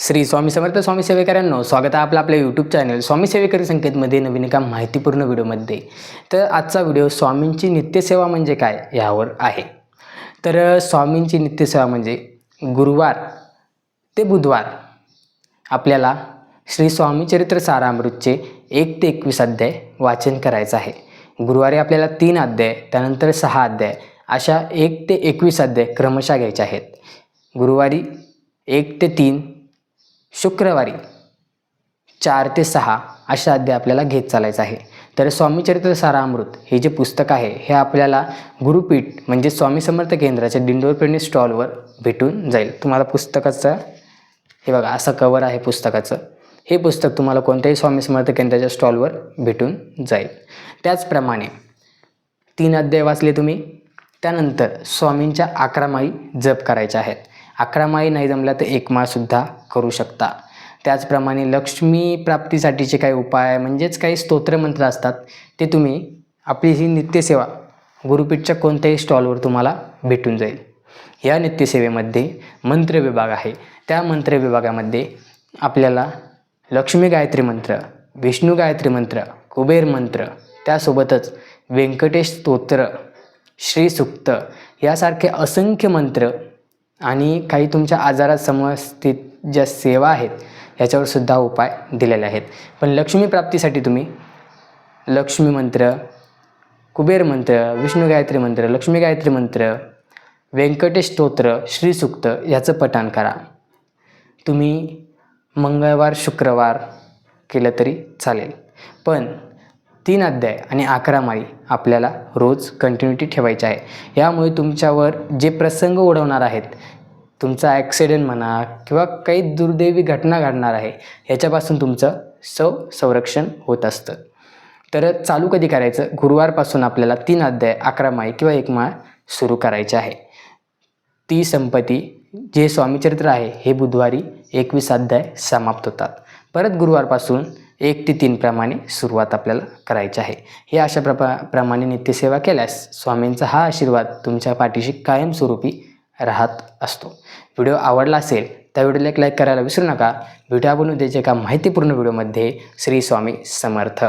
श्री स्वामी समर्थ स्वामी सेवेकरांनो स्वागत आहे आपलं आपल्या यूट्यूब चॅनल स्वामी सेवेकरी संकेतमध्ये नवीन एका माहितीपूर्ण व्हिडिओमध्ये. तर आजचा व्हिडिओ स्वामींची नित्यसेवा म्हणजे काय यावर आहे. तर स्वामींची नित्यसेवा म्हणजे गुरुवार ते बुधवार आपल्याला श्री स्वामी चरित्र सारामृतचे एक ते एकवीस अध्याय वाचन करायचं आहे. गुरुवारी आपल्याला तीन अध्याय त्यानंतर सहा अध्याय अशा एक ते एकवीस अध्याय क्रमशः घ्यायचे आहेत. गुरुवारी एक ते तीन शुक्रवारी चार ते सहा अशा अध्याय आपल्याला घेत चालायचं आहे. तर स्वामी चरित्र सारामृत हे जे पुस्तक आहे हे आपल्याला गुरुपीठ म्हणजे स्वामी समर्थ केंद्राच्या दिंडोरपेणी स्टॉलवर भेटून जाईल. तुम्हाला पुस्तकाचं हे बघा असं कवर आहे पुस्तकाचं. हे पुस्तक तुम्हाला कोणत्याही स्वामी समर्थ केंद्राच्या स्टॉलवर भेटून जाईल. त्याचप्रमाणे तीन अध्याय वाचले तुम्ही. त्यानंतर स्वामींच्या अकरा माई जप करायच्या आहेत. अकरा माळी नाही जमल्या तर एक माळसुद्धा करू शकता. त्याचप्रमाणे लक्ष्मी प्राप्तीसाठीचे काही उपाय म्हणजेच काही स्तोत्रमंत्र असतात ते तुम्ही आपली ही नित्यसेवा गुरुपीठच्या कोणत्याही स्टॉलवर तुम्हाला भेटून जाईल. या नित्यसेवेमध्ये मंत्र विभाग आहे. त्या मंत्र विभागामध्ये आपल्याला लक्ष्मी गायत्री मंत्र विष्णू गायत्री मंत्र कुबेर मंत्र त्यासोबतच व्यंकटेश स्तोत्र श्रीसुक्त यासारखे असंख्य मंत्र आणि काही तुमच्या आजारात समस्थित ज्या सेवा आहेत याच्यावर सुद्धा उपाय दिलेले आहेत. पण लक्ष्मी प्राप्तीसाठी तुम्ही लक्ष्मी मंत्र कुबेर मंत्र विष्णू गायत्री मंत्र लक्ष्मी गायत्री मंत्र व्यंकटेश स्तोत्र श्रीसुक्त याचं पठण करा. तुम्ही मंगळवार शुक्रवार केलं तरी चालेल. पण तीन अध्याय आणि अकरा माळी आपल्याला रोज कंटिन्युटी ठेवायची आहे. यामुळे तुमच्यावर जे प्रसंग ओढवणार आहेत तुमचा ॲक्सिडेंट म्हणा किंवा काही दुर्दैवी घटना घडणार आहे याच्यापासून तुमचं सौ संरक्षण होत असतं. तर चालू कधी करायचं? गुरुवारपासून आपल्याला तीन अध्याय अकरा माळी किंवा एक माळ सुरू करायचे आहे. ती संपत्ती जे स्वामीचरित्र आहे हे बुधवारी एकवीस अध्याय समाप्त होतात. परत गुरुवारपासून एक ते तीनप्रमाणे सुरुवात आपल्याला करायची आहे. हे अशा प्रपा प्रमाणे नित्यसेवा केल्यास स्वामींचा हा आशीर्वाद तुमच्या पाठीशी कायमस्वरूपी राहत असतो. व्हिडिओ आवडला असेल त्या व्हिडिओला एक लाईक करायला विसरू नका. व्हिडिओ आपण उद्याच्या एका माहितीपूर्ण व्हिडिओमध्ये. श्री स्वामी समर्थ.